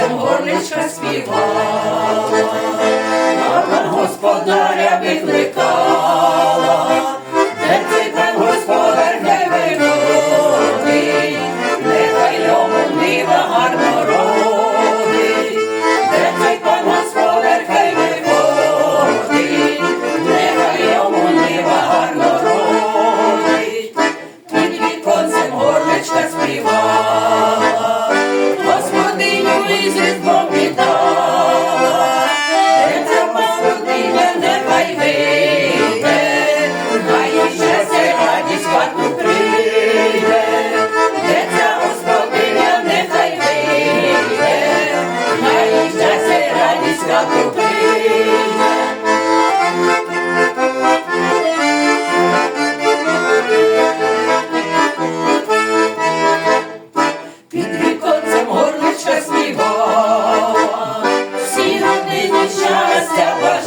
серцем горничка співала, на господаря викликала. praises. Stella.